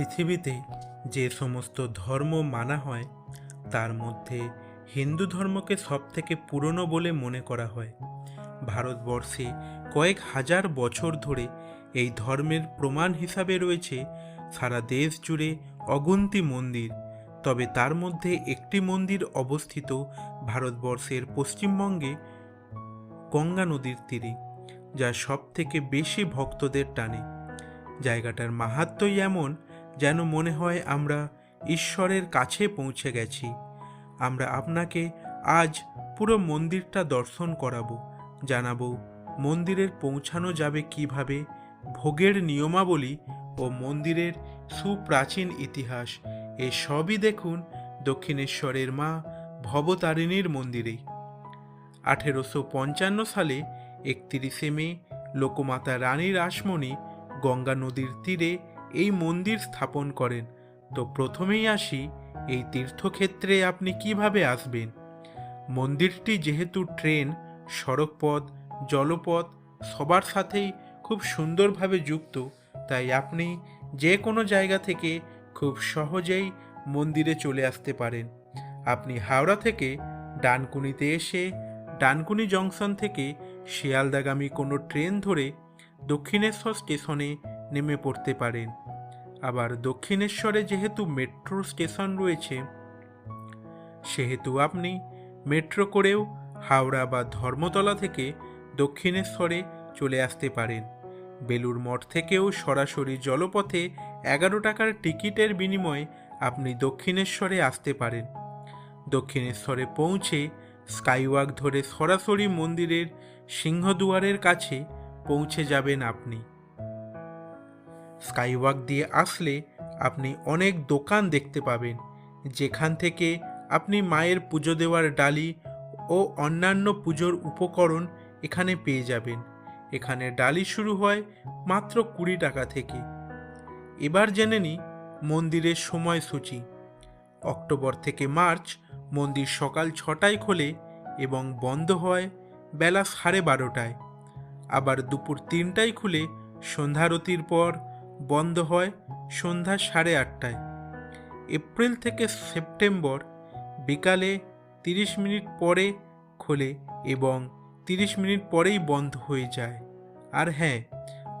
পৃথিবীতে যে সমস্ত ধর্ম মানা হয়, তার মধ্যে হিন্দু ধর্মকে সবথেকে পুরনো বলে মনে করা হয়। ভারতবর্ষে কয়েক হাজার বছর ধরে এই ধর্মের প্রমাণ হিসাবে রয়েছে সারা দেশ জুড়ে অগুন্তি মন্দির। তবে তার মধ্যে একটি মন্দির অবস্থিত ভারতবর্ষের পশ্চিমবঙ্গে গঙ্গা নদীর তীরে, যা সব থেকে বেশি ভক্তদের টানে। জায়গাটার মাহাত্ম্যই এমন যেন মনে হয় আমরা ঈশ্বরের কাছে পৌঁছে গেছি। আমরা আপনাকে আজ পুরো মন্দিরটা দর্শন করাবো, জানাব মন্দিরের পৌঁছানো যাবে কীভাবে, ভোগের নিয়মাবলী ও মন্দিরের সুপ্রাচীন ইতিহাস। এ সবই দেখুন দক্ষিণেশ্বরের মা ভবতারিণীর মন্দিরে। আঠেরোশো পঞ্চান্ন সালে একত্রিশে মে লোকমাতা রানী রাসমণি গঙ্গা নদীর তীরে এই মন্দির স্থাপন করেন। তো প্রথমেই আসি, এই তীর্থক্ষেত্রে আপনি কীভাবে আসবেন? মন্দিরটি যেহেতু ট্রেন, সড়কপথ, জলপথ, সবার সাথেই খুব সুন্দরভাবে যুক্ত, তাই আপনি যে কোনো জায়গা থেকে খুব সহজেই মন্দিরে চলে আসতে পারেন। আপনি হাওড়া থেকে ডানকুনিতে এসে, ডানকুনি জংশন থেকে শিয়ালদাগামী কোনো ট্রেন ধরে দক্ষিণেশ্বর স্টেশনে নেমে পড়তে পারেন। আবার দক্ষিণেশ্বরে যেহেতু মেট্রো স্টেশন রয়েছে, সেহেতু আপনি মেট্রো করেও হাওড়া বা ধর্মতলা থেকে দক্ষিণেশ্বরে চলে আসতে পারেন। বেলুর মঠ থেকেও সরাসরি জলপথে এগারো টাকার টিকিটের বিনিময়ে আপনি দক্ষিণেশ্বরে আসতে পারেন। দক্ষিণেশ্বরে পৌঁছে স্কাইওয়াক ধরে সরাসরি মন্দিরের সিংহদুয়ারের কাছে পৌঁছে যাবেন আপনি। স্কাইওয়াক দিয়ে আসলে আপনি অনেক দোকান দেখতে পাবেন, যেখান থেকে আপনি মায়ের পুজো দেওয়ার ডালি ও অন্যান্য পুজোর উপকরণ এখানে পেয়ে যাবেন। এখানে ডালি শুরু হয় মাত্র কুড়ি টাকা থেকে। এবার জেনে নিই মন্দিরের সময়সূচি। অক্টোবর থেকে মার্চ মন্দির সকাল ছটায় খোলে এবং বন্ধ হয় বেলা সাড়ে বারোটায়। আবার দুপুর তিনটায় খুলে সন্ধ্যারতির পর বন্ধ হয় সন্ধ্যা সাড়ে আটটায়। এপ্রিল থেকে সেপ্টেম্বর বিকালে তিরিশ মিনিট পরে খোলে এবং তিরিশ মিনিট পরেই বন্ধ হয়ে যায়। আর হ্যাঁ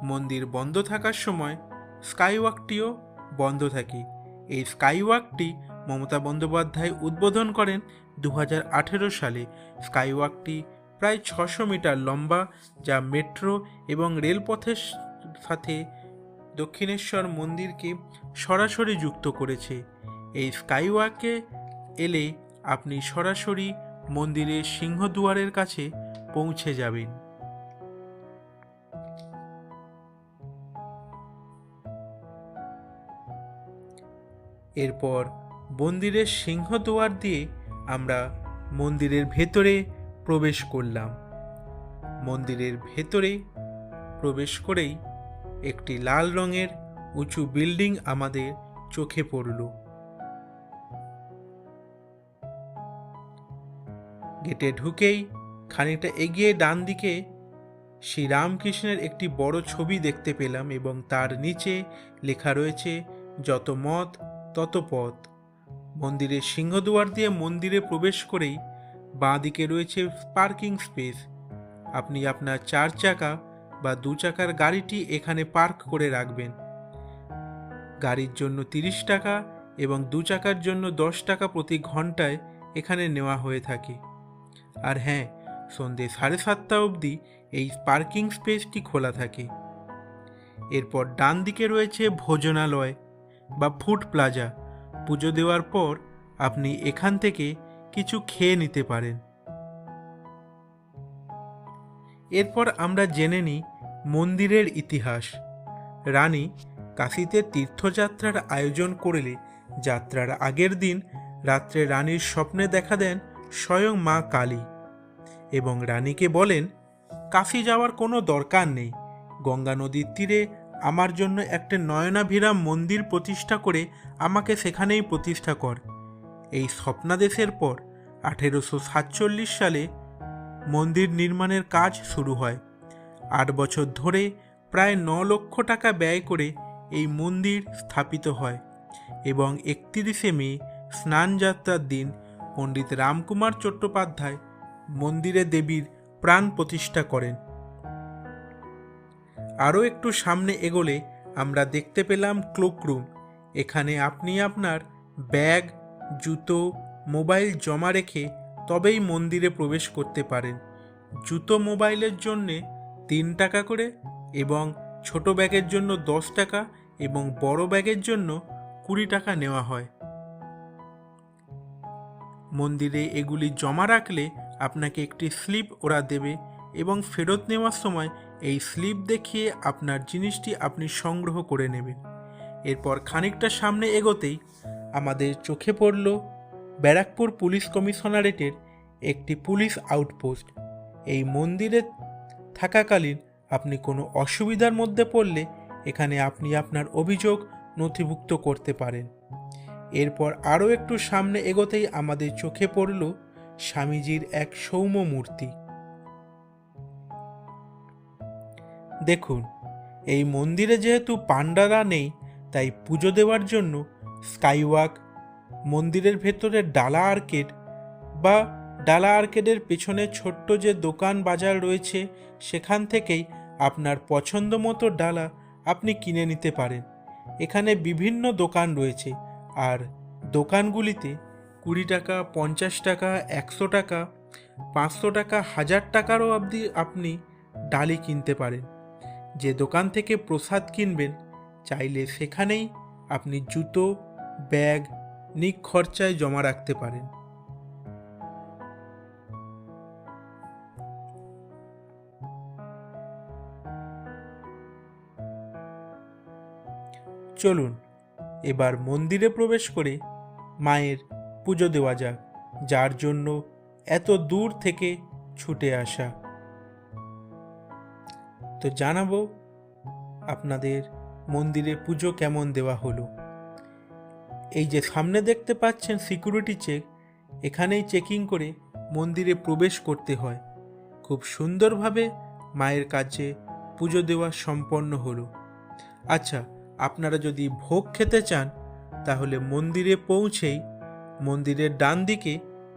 মন্দির বন্ধ থাকার সময় স্কাইওয়াকটিও বন্ধ থাকে। এই স্কাইওয়াকটি মমতা বন্দ্যোপাধ্যায় উদ্বোধন করেন দু হাজার আঠেরো সালে। স্কাইওয়াকটি প্রায় ছশো মিটার লম্বা যা মেট্রো এবং রেলপথের সাথে দক্ষিণেশ্বর মন্দিরকে সরাসরি যুক্ত করেছে। এই স্কাইওয়াকে এলে আপনি সরাসরি মন্দিরের সিংহদুয়ারের কাছে পৌঁছে যাবেন। এরপর মন্দিরের সিংহদুয়ার দিয়ে আমরা মন্দিরের ভেতরে প্রবেশ করলাম। মন্দিরের ভেতরে প্রবেশ করেই একটি লাল রঙের উঁচু বিল্ডিং আমাদের চোখে পড়ল। গেটে ঢুকেই খানিকটা এগিয়ে ডান দিকে শ্রীরামকৃষ্ণের একটি বড় ছবি দেখতে পেলাম এবং তার নিচে লেখা রয়েছে, যত মত, তত পথ। মন্দিরের সিংহদুয়ার দিয়ে মন্দিরে প্রবেশ করেই বাঁ দিকে রয়েছে পার্কিং স্পেস। আপনি আপনার চার চাকা বা দু চাকার গাড়িটি এখানে পার্ক করে রাখবেন। গাড়ির জন্য তিরিশ টাকা এবং দু চাকার জন্য দশ টাকা প্রতি ঘন্টায় এখানে নেওয়া হয়ে থাকে। আর হ্যাঁ সন্ধে সাড়ে সাতটা অবধি এই পার্কিং স্পেসটি খোলা থাকে। এরপর ডান দিকে রয়েছে ভোজনালয় বা ফুড প্লাজা। পুজো দেওয়ার পর আপনি এখান থেকে কিছু খেয়ে নিতে পারেন। এরপর আমরা জেনে নিই মন্দিরের ইতিহাস। রানী কাশীতে তীর্থযাত্রার আয়োজন করলে যাত্রার আগের দিন রাত্রে রানীর স্বপ্নে দেখা দেন স্বয়ং মা কালী। এবং রানীকে বলেন, কাশি যাওয়ার কোনো দরকার নেই। গঙ্গা নদীর তীরে আমার জন্য একটা নয়নাভিরাম মন্দির প্রতিষ্ঠা করে আমাকে সেখানেই প্রতিষ্ঠা কর। এই স্বপ্নাদেশের পর আঠেরোশো সাতচল্লিশ সালে মন্দির নির্মাণের কাজ শুরু হয়। আট বছর ধরে প্রায় ন লক্ষ টাকা ব্যয় করে এই মন্দির স্থাপিত হয় এবং একত্রিশে মে স্নানযাত্রার দিন পণ্ডিত রামকুমার চট্টোপাধ্যায় মন্দিরে দেবীর প্রাণ প্রতিষ্ঠা করেন। আরও একটু সামনে এগোলে আমরা দেখতে পেলাম ক্লোকরুম এখানে আপনি আপনার ব্যাগ, জুতো, মোবাইল জমা রেখে তবেই মন্দিরে প্রবেশ করতে পারেন। জুতো মোবাইলের জন্যে তিন টাকা করে এবং ছোট ব্যাগের জন্য দশ টাকা এবং বড় ব্যাগের জন্য কুড়ি টাকা নেওয়া হয়। মন্দিরে এগুলি জমা রাখলে আপনাকে একটি স্লিপ ওরা দেবে এবং ফেরত নেওয়ার সময় এই স্লিপ দেখিয়ে আপনার জিনিসটি আপনি সংগ্রহ করে নেবেন। এরপর খানিকটা সামনে এগোতেই আমাদের চোখে পড়ল ব্যারাকপুর পুলিশ কমিশনারেটের একটি পুলিশ আউটপোস্ট। এই মন্দিরে থাকাকালীন আপনি কোনো অসুবিধার মধ্যে পড়লে এখানে আপনি আপনার অভিযোগ নথিভুক্ত করতে পারেন। এরপর আরও একটু সামনে এগোতেই আমাদের চোখে পড়ল স্বামীজির এক সৌম্য মূর্তি। দেখুন, এই মন্দিরে যেহেতু পাণ্ডারা নেই, তাই পুজো দেওয়ার জন্য স্কাইওয়াক, মন্দিরের ভেতরে ডালা আর্কেড বা ডালা আর্কেডের পেছনে ছোট্ট যে দোকান বাজার রয়েছে, সেখান থেকেই আপনার পছন্দ মতো ডালা আপনি কিনে নিতে পারেন। এখানে বিভিন্ন দোকান রয়েছে, আর দোকানগুলিতে কুড়ি টাকা, পঞ্চাশ টাকা, একশো টাকা, পাঁচশো টাকা, হাজার টাকারও অবধি আপনি ডালি কিনতে পারেন। যে দোকান থেকে প্রসাদ কিনবেন, চাইলে সেখানেই আপনি জুতো, ব্যাগ, নিখরচায় জমা রাখতে পারেন। চলুন, এবার মন্দিরে প্রবেশ করে মায়ের পুজো দেওয়া যাক, যার জন্য এত দূর থেকে ছুটে আসা। তো জানাব আপনাদের মন্দিরে পুজো কেমন দেওয়া হলো। এই যে সামনে দেখতে পাচ্ছেন সিকিউরিটি চেক, এখানেই চেকিং করে মন্দিরে প্রবেশ করতে হয়। খুব সুন্দরভাবে মায়ের কাছে পুজো দেওয়া সম্পন্ন হলো। আচ্ছা আপনারা যদি ভোগ খেতে চান, তাহলে মন্দিরে পৌঁছেই মন্দিরের ডান দিকে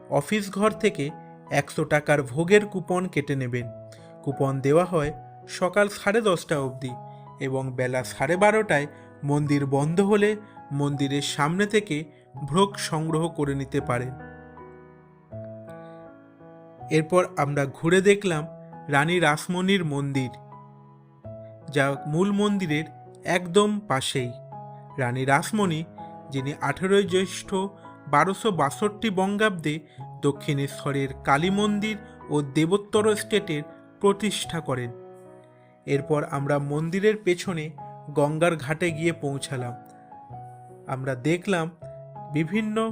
অফিস ঘর থেকে একশো টাকার ভোগের কুপন কেটে নেবেন। কুপন দেওয়া হয় সকাল সাড়ে দশটা অবধি এবং বেলা সাড়ে বারোটায় মন্দির বন্ধ হলে মন্দিরের সামনে থেকে ভোগ সংগ্রহ করে নিতে পারেন। এরপর আমরা ঘুরে দেখলাম রানী রাসমণির মন্দির, যা মূল মন্দিরের একদম পাশেই। রানী রাসমণি, যিনি আঠেরোই জ্যৈষ্ঠ বারোশো বাষট্টি বঙ্গাব্দে দক্ষিণেশ্বরের কালী মন্দির ও দেবোত্তর স্টেটের প্রতিষ্ঠা করেন। এরপর আমরা মন্দিরের পেছনে গঙ্গার ঘাটে গিয়ে পৌঁছালাম। আমরা দেখলাম বিভিন্ন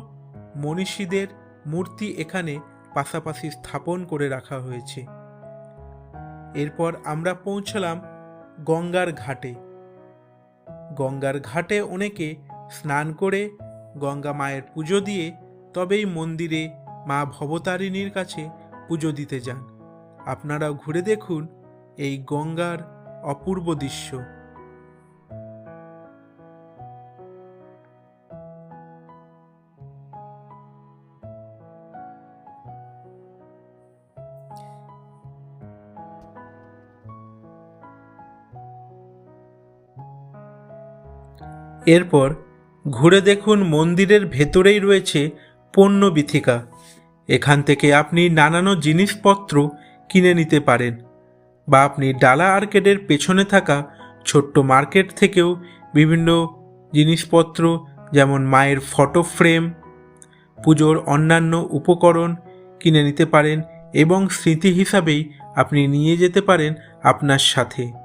মনীষীদের মূর্তি এখানে পাশাপাশি স্থাপন করে রাখা হয়েছে। এরপর আমরা পৌঁছলাম গঙ্গার ঘাটে। গঙ্গার ঘাটে অনেকে স্নান করে গঙ্গা মায়ের পুজো দিয়ে তবেই মন্দিরে মা ভবতারিণীর কাছে পুজো দিতে যান। আপনারাও ঘুরে দেখুন এই গঙ্গার অপূর্ব দৃশ্য। এরপর ঘুরে দেখুন মন্দিরের ভেতরেই রয়েছে পণ্য বিথিকা এখান থেকে আপনি নানানো জিনিসপত্র কিনে নিতে পারেন বা আপনি ডালা আর্কেডের পেছনে থাকা ছোট্ট মার্কেট থেকেও বিভিন্ন জিনিসপত্র যেমন মায়ের ফটো ফ্রেম, পুজোর অন্যান্য উপকরণ কিনে নিতে পারেন এবং স্মৃতি হিসাবেই আপনি নিয়ে যেতে পারেন আপনার সাথে।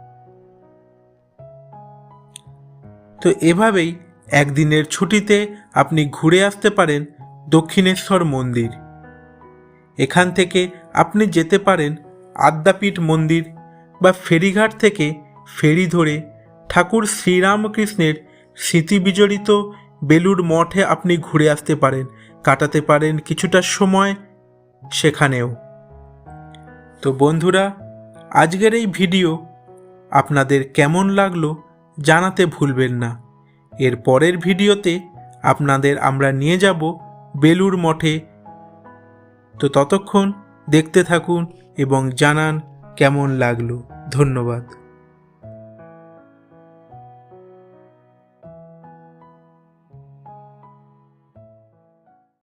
তো এভাবেই একদিনের ছুটিতে আপনি ঘুরে আসতে পারেন দক্ষিণেশ্বর মন্দির। এখান থেকে আপনি যেতে পারেন আদ্যাপীঠ মন্দির বা ফেরিঘাট থেকে ফেরি ধরে ঠাকুর শ্রীরামকৃষ্ণের স্মৃতি বিজড়িত বেলুর মঠে আপনি ঘুরে আসতে পারেন, কাটাতে পারেন কিছুটা সময় সেখানেও। তো বন্ধুরা, আজকের এই ভিডিও আপনাদের কেমন লাগল জানাতে ভুলবেন না। এর পরের ভিডিওতে আপনাদের আমরা নিয়ে যাব বেলুর মঠে। তো ততক্ষণ দেখতে থাকুন এবং জানান কেমন লাগল। ধন্যবাদ।